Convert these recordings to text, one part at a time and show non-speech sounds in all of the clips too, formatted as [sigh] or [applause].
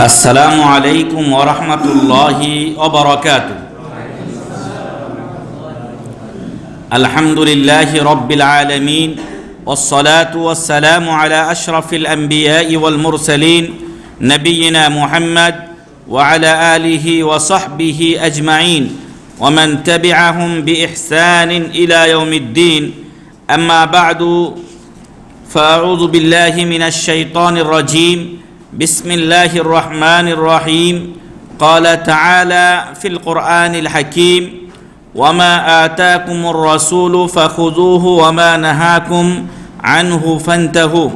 السلام عليكم ورحمة الله وبركاته. الحمد لله رب العالمين والصلاة والسلام على أشرف الأنبياء والمرسلين نبينا محمد وعلى آله وصحبه أجمعين ومن تبعهم بإحسان إلى يوم الدين. أما بعد فأعوذ بالله من الشيطان الرجيم. بسم الله الرحمن الرحيم قال تعالى في القرآن الحكيم وما آتاكم الرسول فخذوه وما نهاكم عنه فانتهوا.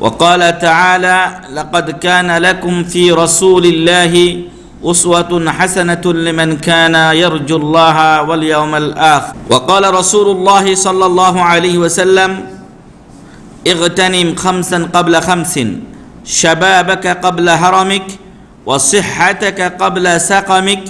وقال تعالى لقد كان لكم في رسول الله أسوة حسنة لمن كان يرجو الله واليوم الآخر. وقال رسول الله صلى الله عليه وسلم اغتنم خمسا قبل خمس. شبابك قبل هرمك وصحتك قبل سقمك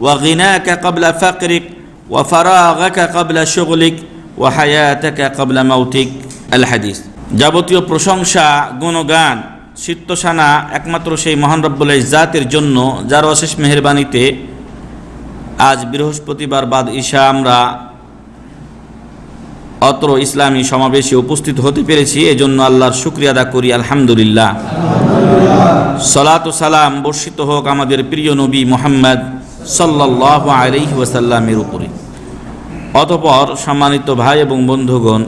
وغناك قبل فقرك وفراغك قبل شغلك وحياتك قبل موتك الحديث যাবতীয় প্রশংসা গুণগান চিত্তসানা একমাত্র সেই মহান রব্বুল জাতের জন্য যার অশেষ মেহরবানিতে আজ বৃহস্পতিবার বাদ ঈশা আমরা অত্র ইসলামী সমাবেশে উপস্থিত হতে পেরেছি, এজন্য আল্লাহর শুক্রিয়া আদা করি, আলহামদুলিল্লাহ। সলাত সালাম বর্ষিত হোক আমাদের প্রিয় নবী মোহাম্মদ সাল্লাহ আলহি ওয়াসাল্লামের উপরে। অতপর সম্মানিত ভাই এবং বন্ধুগণ,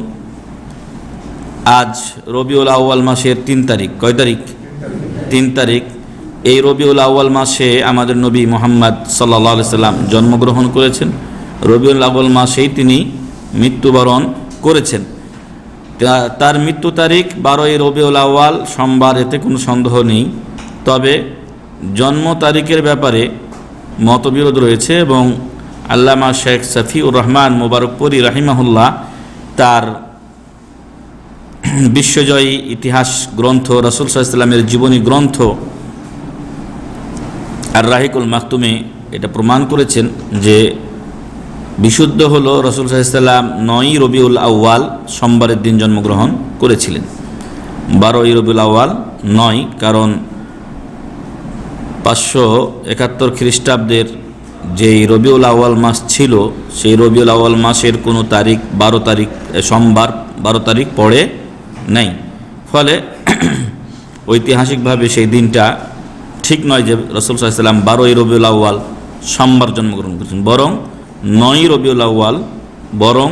আজ রবিউল আউয়াল মাসের তিন তারিখ। কয় তারিখ? তিন তারিখ। এই রবিউল আউয়াল মাসে আমাদের নবী মোহাম্মদ সাল্লাহ সাল্লাম জন্মগ্রহণ করেছেন। রবিউল আউয়াল মাসেই তিনি মৃত্যুবরণ করেছেন। তার মৃত্যু তারিখ বারোই রবিউল আউয়াল, সোমবার, এতে কোনো সন্দেহ নেই। তবে জন্ম তারিখের ব্যাপারে মতবিরোধ রয়েছে এবং আল্লামা শেখ সফিউর রহমান মোবারকপুরি রাহিমাহুল্লাহ তার বিশ্বজয়ী ইতিহাস গ্রন্থ, রসুল সাল্লামের জীবনী গ্রন্থ আর রাহিকুল মাকতুমে এটা প্রমাণ করেছেন যে বিশুদ্ধ হল রসুল সাল্লাম নয়ই রবিউল আউয়াল, সোমবারের দিন জন্মগ্রহণ করেছিলেন। বারোই রবিউল আউয়াল নয়, কারণ পাঁচশো একাত্তর খ্রিস্টাব্দের যেই রবিউল আউয়াল মাস ছিল, সেই রবিউল আউয়াল মাসের কোনো তারিখ বারো তারিখ সোমবার বারো তারিখ পড়ে নেই। ফলে [clears throat] ঐতিহাসিকভাবে সেই দিনটা ঠিক নয় যে রসুল সাল্লাম বারোই রবিউল আউয়াল সোমবার জন্মগ্রহণ করেছেন, বরং নয় রবিউল আউয়াল, বরং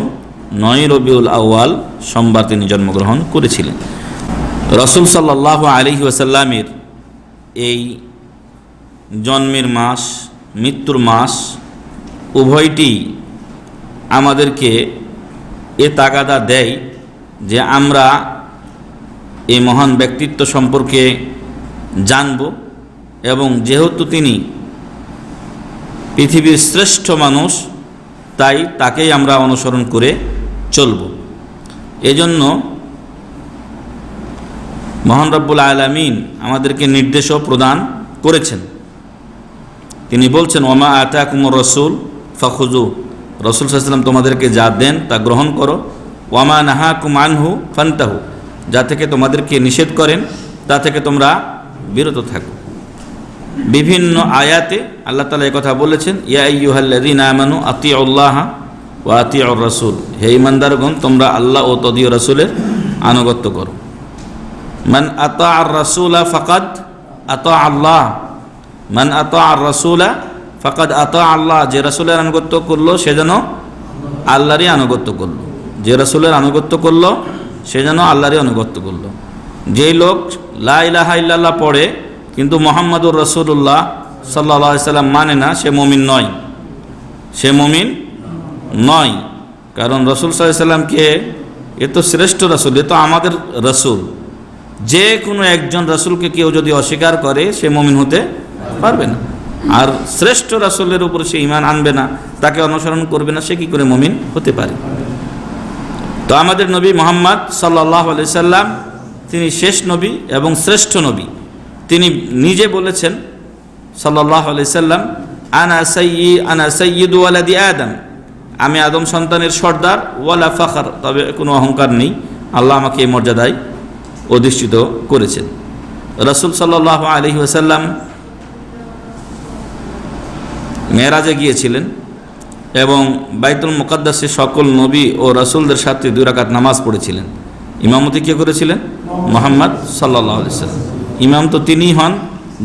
নয় রবিউল আউয়াল সোমবার তিনি জন্মগ্রহণ করেছিলেন। রসুল সাল্লাহ আলহি ওয়াসাল্লামের এই জন্মের মাস, মৃত্যুর মাস, উভয়টি আমাদেরকে এ তাগাদা দেয় যে আমরা এই মহান ব্যক্তিত্ব সম্পর্কে জানব এবং যেহেতু তিনি পৃথিবীর শ্রেষ্ঠ মানুষ তাই তাকেই আমরা অনুসরণ করে চলব। এজন্য মহান রব্বুল আলামিন আমাদেরকে নির্দেশও প্রদান করেছেন। তিনি বলছেন ওমা আতা কুমর রসুল ফখুজু রসুল সাল্লাম তোমাদেরকে যা দেন তা গ্রহণ করো। ওয়ামা নাহা কুমানহু ফান্তাহু। যা থেকে তোমাদেরকে নিষেধ করেন, তা থেকে তোমরা বিরত থাকো। বিভিন্ন আয়াতে আল্লাহ তালা কথা বলেছেন, ইয়া ইয়ুহাল্লাদিন আমানু আতি আল্লাহ ও আতি রসুল হে ইমানদারগণ, তোমরা আল্লাহ ও তদীয় রসুলের আনুগত্য করো। মান আত আর রসুলা ফকাদ আত আল্লাহ মান আত আর রসুলা ফকাদ আত আল্লাহ যে রসুলের আনুগত্য করল, সে যেন আল্লাহরই আনুগত্য করল। যে রসুলের আনুগত্য করল, সে যেন আল্লাহরই আনুগত্য করল। যেই লোক লা ইলাহা ইল্লাল্লাহ পড়ে কিন্তু মোহাম্মদুর রসুল্লাহ সাল্লা সাল্লাম মানে না সে মমিন নয়। সে মমিন নয়। কারণ রসুল সাল্লামকে এ তো শ্রেষ্ঠ রসুল, এ তো আমাদের রসুল। যে কোনো একজন রসুলকে কেউ যদি অস্বীকার করে, সে মমিন হতে পারবে না। আর শ্রেষ্ঠ রসুলের উপর সে ইমান আনবে না, তাকে অনুসরণ করবে না, সে কি করে মমিন হতে পারে? তো আমাদের নবী মোহাম্মদ সাল্লাহ সাল্লাম, তিনি শেষ নবী এবং শ্রেষ্ঠ নবী। তিনি নিজে বলেছেন সাল্লাহ সাল্লাম, আনা সৈয়ি আনা সৈয়দ ওয়ালাদি আদম। আমি আদম সন্তানের সর্দার, ওয়ালা ফাখার। তবে কোনো অহংকার নেই। আল্লাহ আমাকে এই মর্যাদায় অধিষ্ঠিত করেছেন। রসুল সাল্লাহ আলহি ওসাল্লাম মেয়েরাজে গিয়েছিলেন এবং বাইতুল মুকাদ্দাসে সকল নবী ও রসুলদের সাথে দুই রাকাত নামাজ পড়েছিলেন। ইমামতি কে করেছিলেন? মোহাম্মদ সাল্লাহ সাল্লাম ইমাম তো তিনিই হন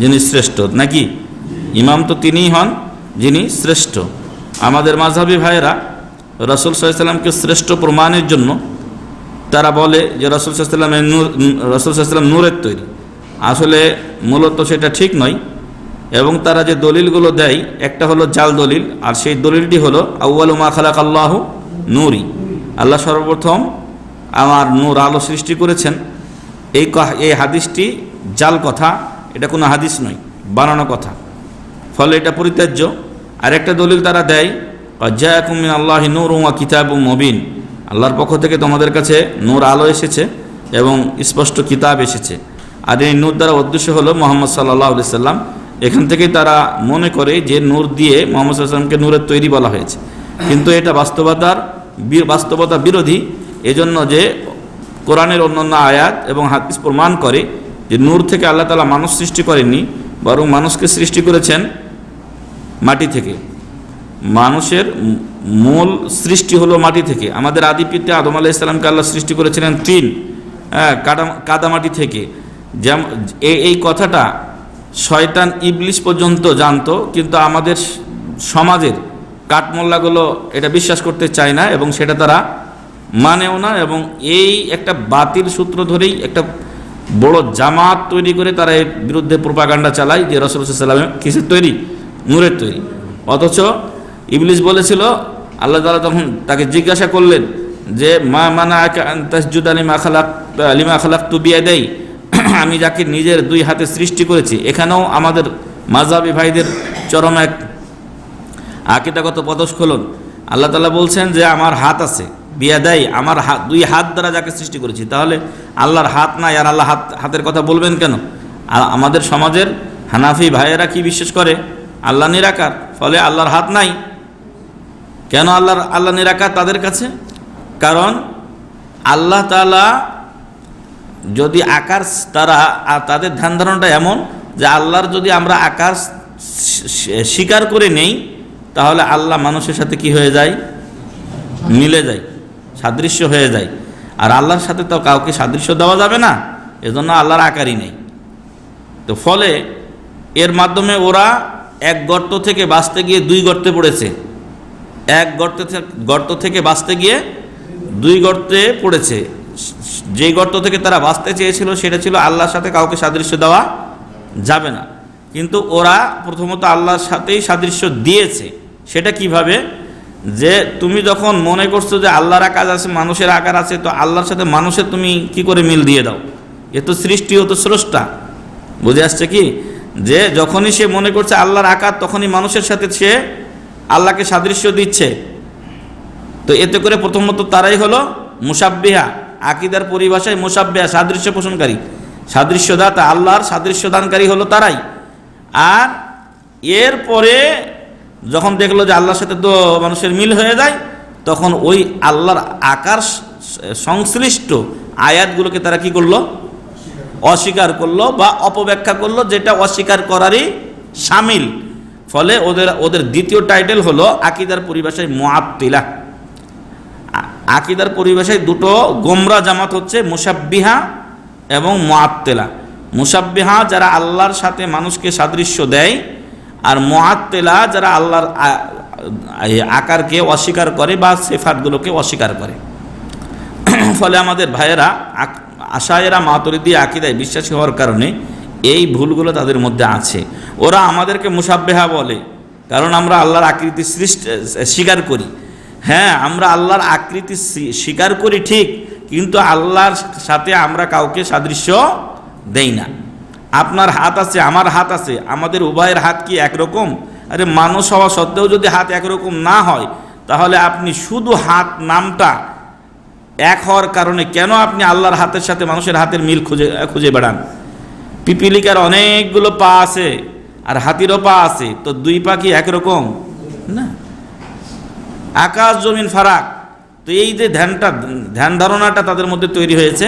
যিনি শ্রেষ্ঠ, নাকি? ইমাম তো তিনিই হন যিনি শ্রেষ্ঠ। আমাদের মাঝহাবি ভাইয়েরা রসুল সাল্লামকে শ্রেষ্ঠ প্রমাণের জন্য তারা বলে যে রসুল সাল্লামের নূর, রসুল সাল্লাম নূরের তৈরি। আসলে মূলত সেটা ঠিক নয় এবং তারা যে দলিলগুলো দেয়, একটা হলো জাল দলিল, আর সেই দলিলটি হলো আউ্বাল মা খালাক আল্লাহ নূরি। আল্লাহ সর্বপ্রথম আমার নূর আলো সৃষ্টি করেছেন। এই এই হাদিসটি জাল কথা, এটা কোনো হাদিস নয়, বানানো কথা। ফলে এটা পরিত্যাজ্য। আর একটা দলিল তারা দেয় জায়াকুমিন আল্লাহ নূর উমা কিতাব মবিন। আল্লাহর পক্ষ থেকে তোমাদের কাছে নূর আলো এসেছে এবং স্পষ্ট কিতাব এসেছে। আর এই নূর দ্বারা উদ্দেশ্য হলো মোহাম্মদ সাল্লাহ সাল্লাম, এখান থেকেই তারা মনে করে যে নূর দিয়ে মোহাম্মদ সাল্লামকে নূরের তৈরি বলা হয়েছে। কিন্তু এটা বাস্তবতার বাস্তবতা বিরোধী, এজন্য যে কোরআনের অন্যান্য আয়াত এবং হাদিস প্রমাণ করে যে নূর থেকে আল্লাহ তালা মানুষ সৃষ্টি করেননি, বরং মানুষকে সৃষ্টি করেছেন মাটি থেকে। মানুষের মূল সৃষ্টি হলো মাটি থেকে। আমাদের আদি আদম আলাহ ইসলামকে আল্লাহ সৃষ্টি করেছিলেন তিন হ্যাঁ কাদা, কাদামাটি থেকে। যেমন এই কথাটা শয়তান ইবলিশ পর্যন্ত জানতো, কিন্তু আমাদের সমাজের কাঠমোল্লাগুলো এটা বিশ্বাস করতে চায় না এবং সেটা তারা মানেও না এবং এই একটা বাতিল সূত্র ধরেই একটা বড় জামাত তৈরি করে তারা এর বিরুদ্ধে প্রোপাগান্ডা চালায় যে রসুল সাল্লামের কিসের তৈরি? নূরের তৈরি। অথচ ইবলিস বলেছিল, আল্লাহ তালা তখন তাকে জিজ্ঞাসা করলেন যে, মা মানা তাসজুদ আলিমা খালাক আলিমা খালাক তু বিয়ে দেয় [clears throat] আমি যাকে নিজের দুই হাতে সৃষ্টি করেছি, এখানেও আমাদের মাজাবি ভাইদের চরম এক আকিদাগত পদস্খলন আল্লাহ তালা বলছেন যে, আমার হাত আছে। বিয়া দেয়, আমার হাত দুই হাত দ্বারা যাকে সৃষ্টি করেছি। তাহলে আল্লাহর হাত নাই আর আল্লাহ হাত হাতের কথা বলবেন কেন? আর আমাদের সমাজের হানাফি ভাইয়েরা কি বিশ্বাস করে? আল্লাহ নিরাকার, ফলে আল্লাহর হাত নাই। কেন আল্লাহর আল্লাহ নিরাকার তাদের কাছে? কারণ আল্লাহ তালা যদি আকার তারা তাদের ধ্যান ধারণাটা এমন যে আল্লাহর যদি আমরা আকার স্বী- স্বীকার করে নেই, তাহলে আল্লাহ মানুষের সাথে কি হয়ে যায়? মিলে যায়। সাদৃশ্য হয়ে যায়। আর আল্লাহর সাথে তো কাউকে সাদৃশ্য দেওয়া যাবে না, এজন্য আল্লাহর আকারই নেই। তো ফলে এর মাধ্যমে ওরা এক গর্ত থেকে বাঁচতে গিয়ে দুই গর্তে পড়েছে। এক গর্ত গর্ত থেকে বাঁচতে গিয়ে দুই গর্তে পড়েছে। যেই গর্ত থেকে তারা বাঁচতে চেয়েছিল, সেটা ছিল আল্লাহর সাথে কাউকে সাদৃশ্য দেওয়া যাবে না। কিন্তু ওরা প্রথমত আল্লাহর সাথেই সাদৃশ্য দিয়েছে। সেটা কীভাবে? যে তুমি যখন মনে করছ যে আল্লাহর আকার আছে, মানুষের আকার আছে, তো আল্লাহর সাথে মানুষের তুমি কি করে মিল দিয়ে দাও? এ তো সৃষ্টি, ও তো স্রষ্টা। বুঝে আসছে কি? যে যখনই সে মনে করছে আল্লাহর আকার, তখনই মানুষের সাথে সে আল্লাহকে সাদৃশ্য দিচ্ছে। তো এতে করে প্রথমত তারাই হলো মুসাব্বিহা, আকিদার পরিভাষায় মুসাব্বিহা, সাদৃশ্য পোষণকারী। সাদৃশ্যদাতা আল্লাহর সাদৃশ্য দানকারী হলো তারাই। আর এরপরে যখন দেখল যে আল্লাহর সাথে তো মানুষের মিল হয়ে যায়, তখন ওই আল্লাহর আকার সংশ্লিষ্ট আয়াতগুলোকে তারা কি করল? অস্বীকার করল বা অপব্যাখ্যা করল, যেটা অস্বীকার করারই সামিল। ফলে ওদের ওদের দ্বিতীয় টাইটেল হলো আকিদার পরিভাষায় মোয়াত্তিলা আকিদার পরিভাষায় দুটো গোমরা জামাত হচ্ছে মুসাব্বিহা এবং মোয়াত্তেলা মুসাব্বিহা যারা আল্লাহর সাথে মানুষকে সাদৃশ্য দেয় আর মোয়াত্তেলা যারা আল্লাহর আকারকে অস্বীকার করে বা সেফাতগুলোকে অস্বীকার করে। [clears throat] ফলে আমাদের ভাইয়েরা আশায়েরা মাতরিদি আকিদায় বিশ্বাসী হওয়ার কারণে এই ভুলগুলো তাদের মধ্যে আছে। ওরা আমাদেরকে মুসাব্বেহা বলে, কারণ আমরা আল্লাহর আকৃতি সৃষ্টি, স্বীকার করি। হ্যাঁ আমরা আল্লাহর আকৃতি স্বীকার করি ঠিক, কিন্তু আল্লাহর সাথে আমরা কাউকে সাদৃশ্য দেই না। আপনার হাত আছে, আমার হাত আছে, আমাদের উভয়ের হাত কি একরকম? আরে মানুষ হওয়া সত্ত্বেও যদি হাত একরকম না হয়, তাহলে আপনি শুধু হাত নামটা এক হওয়ার কারণে কেন আপনি আল্লাহর হাতের সাথে মানুষের হাতের মিল খুঁজে খুঁজে বেড়ান? পিপিলিকার অনেকগুলো পা আছে আর হাতিরও পা আছে, তো দুই পা কি একরকম? না। আকাশ, জমিন, ফারাক। তো এই যে ধ্যানটা, ধ্যান ধারণাটা তাদের মধ্যে তৈরি হয়েছে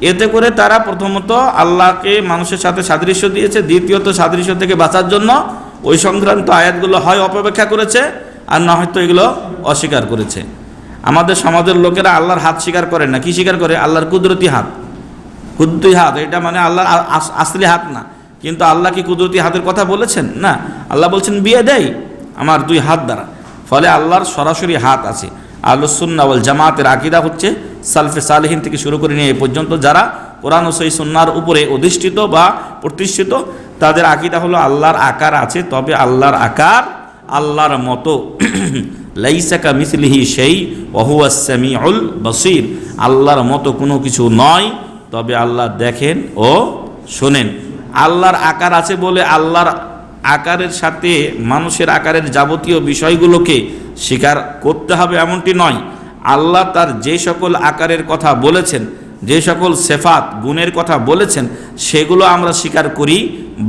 এতে করে তারা প্রথমত আল্লাহকে মানুষের সাথে সাদৃশ্য দিয়েছে, দ্বিতীয়ত সাদৃশ্য থেকে বাঁচার জন্য ওই সংক্রান্ত আয়াতগুলো হয় অপব্যাখ্যা করেছে আর না হয়তো এগুলো অস্বীকার করেছে। আমাদের সমাজের লোকেরা আল্লাহর হাত স্বীকার করে না। কি স্বীকার করে? আল্লাহর কুদরতি হাত। কুদরতি হাত, এটা মানে আল্লাহর আসলি হাত না। কিন্তু আল্লাহ কি কুদরতি হাতের কথা বলেছেন? না। আল্লাহ বলছেন, বিয়ে দেয় আমার দুই হাত দ্বারা। ফলে আল্লাহর সরাসরি হাত আছে। আল্লুসুন্নাওয়াল জামাতের আকিদা হচ্ছে সালফে সালেহিন থেকে শুরু করে নিয়ে এ পর্যন্ত যারা কোরআন সই সুন্নার উপরে অধিষ্ঠিত বা প্রতিষ্ঠিত, তাদের আকিদা হলো আল্লাহর আকার আছে, তবে আল্লাহর আকার আল্লাহর মতো। [clears throat] লাইসাকা মিসলিহি সেই ওহুয়া সামিউল বসির। আল্লাহর মতো কোনো কিছু নয়, তবে আল্লাহ দেখেন ও শোনেন। আল্লাহর আকার আছে বলে আল্লাহর আকারের সাথে মানুষের আকারের যাবতীয় বিষয়গুলোকে স্বীকার করতে হবে এমনটি নয়। আল্লাহ তার যে সকল আকারের কথা বলেছেন, যে সকল সেফাত, গুণের কথা বলেছেন, সেগুলো আমরা স্বীকার করি।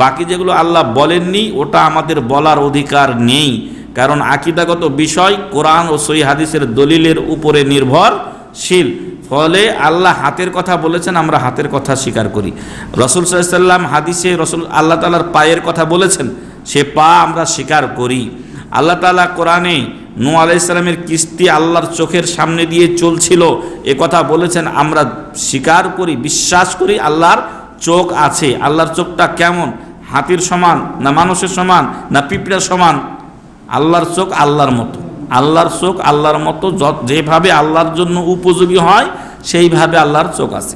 বাকি যেগুলো আল্লাহ বলেননি, ওটা আমাদের বলার অধিকার নেই। কারণ আকিদাগত বিষয় কোরআন ও সই হাদিসের দলিলের উপরে নির্ভরশীল ফলে আল্লাহ হাতের কথা বলেছেন, আমরা হাতের কথা স্বীকার করি। রসুল সাল্লাম হাদিসে রসুল আল্লাহ তালার পায়ের কথা বলেছেন, সে পা আমরা স্বীকার করি। আল্লাহ তালা কোরআনে নু আলাইসালামের কিস্তি আল্লাহর চোখের সামনে দিয়ে চলছিল। এ কথা বলেছেন, আমরা স্বীকার করি, বিশ্বাস করি আল্লাহর চোখ আছে। আল্লাহর চোখটা কেমন? হাতির সমান না মানুষের সমান না পিঁপড়ার সমান? আল্লাহর চোখ আল্লাহর মতো। আল্লাহর চোখ আল্লাহর মতো যেভাবে আল্লাহর জন্য উপযোগী হয়, সেইভাবে আল্লাহর চোখ আছে।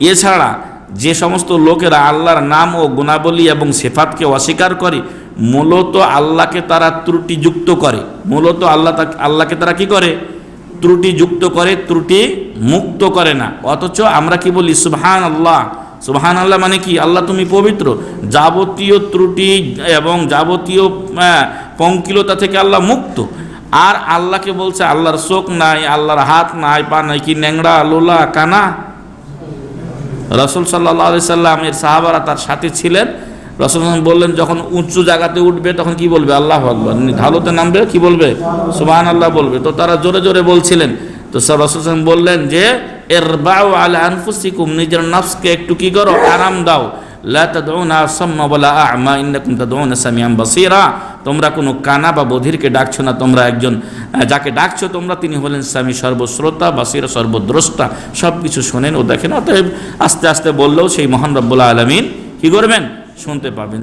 এছাড়া যে সমস্ত লোকেরা আল্লাহর নাম ও গুণাবলী এবং সেফাতকে অস্বীকার করে মূলত আল্লাহকে তারা ত্রুটিযুক্ত করে। মূলত আল্লাহ আল্লাহকে তারা কি করে? ত্রুটিযুক্ত করে ত্রুটি মুক্ত করে না। অথচ আমরা কি বলি? সুবহান আল্লাহ সুবহান আল্লাহ মানে কি? আল্লাহ তুমি পবিত্র। যাবতীয় ত্রুটি এবং যাবতীয় পঙ্কিলতা থেকে আল্লাহ মুক্ত। আর আল্লাহকে বলছে, আল্লাহর শোক নাই, আল্লাহর হাত নাই, পা নাই, কি ন্যাংরা লোলা, কানা? রসুল সাল্লাহ আলি সাল্লামের সাহাবারা তার সাথে ছিলেন। রসুল বললেন, যখন উঁচু জায়গাতে উঠবে, তখন কি বলবে? আল্লাহ আকবর। ঢালুতে নামবে, কি বলবে? সুবাহান আল্লাহ বলবে। তো তারা জোরে জোরে বলছিলেন। তো সব রসুল বললেন যে এর বাউ আলা আনফুসিকুম, নিজের নফসকে একটু কি করো? আরাম দাও। তোমরা কোনো কানা বা বধিরকে ডাকছো না, তোমরা একজন যাকে ডাকছো তোমরা তিনি হলেন স্বামী সর্বশ্রোতা, বাসীরা সর্বদ্রষ্টা। সব কিছু শোনেন ও দেখেন। অতএব আস্তে আস্তে বললেও সেই মহান রব্বুল্লাহ আলমিন কি করবেন? শুনতে পাবেন।